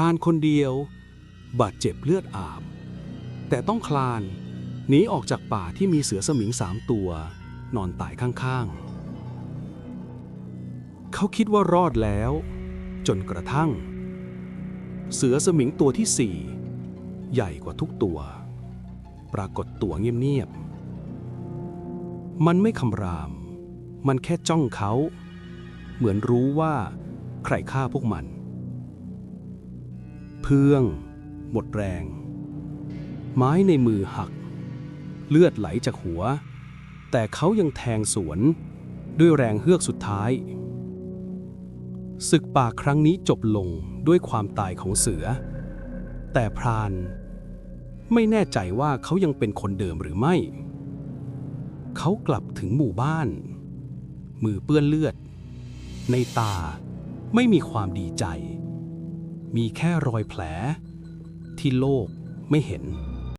รานคนเดียว บาดเจ็บเลือดอาบ แต่ต้องคลานหนีออกจากป่าที่มีเสือสมิงสามตัว นอนตายข้างๆ เขาคิดว่ารอดแล้ว จนกระทั่ง เสือสมิงตัวที่สี่ใหญ่กว่าทุกตัว ปรากฏตัวเงียบๆ มันไม่คำราม มันแค่จ้องเขา เหมือนรู้ว่าใครฆ่าพวกมัน เพื่อง หมดแรง ไม้ในมือหัก เลือดไหลจากหัว แต่เขายังแทงสวน ด้วยแรงเฮือกสุดท้าย ศึกป่าครั้งนี้จบลงด้วยความตายของเสือ แต่พรานไม่แน่ใจว่าเขายังเป็นคนเดิมหรือไม่ เขากลับถึงหมู่บ้าน มือเปื้อนเลือด ในตาไม่มีความดีใจ มีแค่รอยแผล ที่โลกไม่เห็น